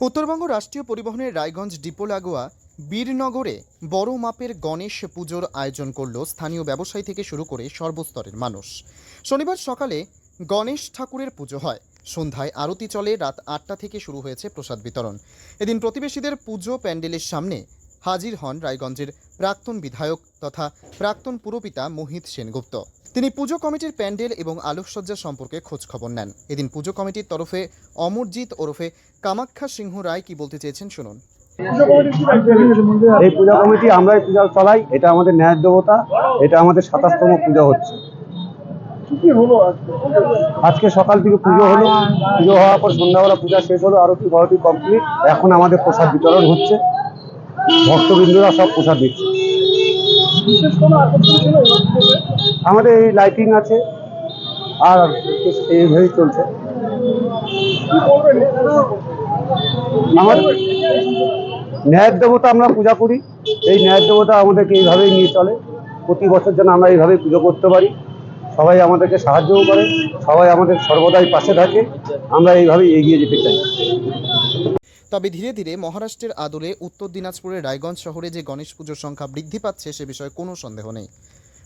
উত্তরবঙ্গ রাষ্ট্রীয় পরিবহনের রায়গঞ্জ ডিপো লাগোয়া বীরনগরে বড় মাপের গণেশ পুজোর আয়োজন করল স্থানীয় ব্যবসায়ী থেকে শুরু করে সর্বস্তরের মানুষ। শনিবার সকালে গণেশ ঠাকুরের পুজো হয়। সন্ধ্যায় আরতি চলে, রাত আটটা থেকে শুরু হয়েছে প্রসাদ বিতরণ। এদিন প্রতিবেশীদের পুজো প্যান্ডেলের সামনে হাজির হন রায়গঞ্জের প্রাক্তন বিধায়ক তথা প্রাক্তন পুরপিতা মোহিত সেনগুপ্ত। তিনি পুজো কমিটির প্যান্ডেল এবং আলোকসজ্জা সম্পর্কে খোঁজ খবর নেন। এদিন পুজো কমিটির তরফে অমরজিৎ ওরফে কামাখ্যা সিংহ রায় কি বলতে চেয়েছেন শুনুন। এই পূজা কমিটি আমরাই পূজা চালাই, এটা আমাদের ন্যায় দেবতা, এটা আমাদের সাতাশতম পূজা হচ্ছে। আজকে সকাল থেকে পুজো হলো, পুজো হওয়ার পর সন্ধ্যাবেলা পূজা শেষ হলো আরতি বারোটি কমপ্লিট এখন আমাদের প্রসাদ বিতরণ হচ্ছে। ভক্তবৃন্দরা সব প্রসাদ দিচ্ছে আমাদের এই লাইটিং আছে আর এইভাবেই চলছে। আমার ন্যায়ের দেবতা আমরা পূজা করি এই ন্যায়ের দেবতা আমাদেরকে এইভাবেই নিয়ে চলে। প্রতি বছর যেন আমরা এইভাবেই পুজো করতে পারি। সবাই আমাদেরকে সাহায্যও করে সবাই আমাদের সর্বদাই পাশে থাকে। আমরা এইভাবেই এগিয়ে যেতে চাই। তবে ধীরে ধীরে মহারাষ্ট্রের আদলে উত্তর দিনাজপুরের রায়গঞ্জ শহরে যে গণেশ পুজোর সংখ্যা বৃদ্ধি পাচ্ছে, সে বিষয়ে কোনো সন্দেহ নেই।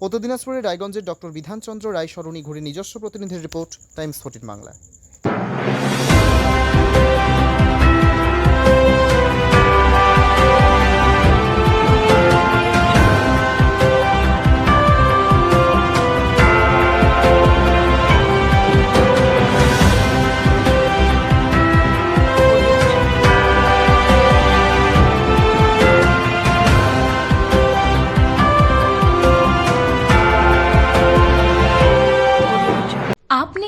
উত্তর দিনাজপুরের রায়গঞ্জের ডক্টর বিধানচন্দ্র রায় সরণি ঘুরে নিজস্ব প্রতিনিধির রিপোর্ট, টাইমস ফোর্টিন বাংলা।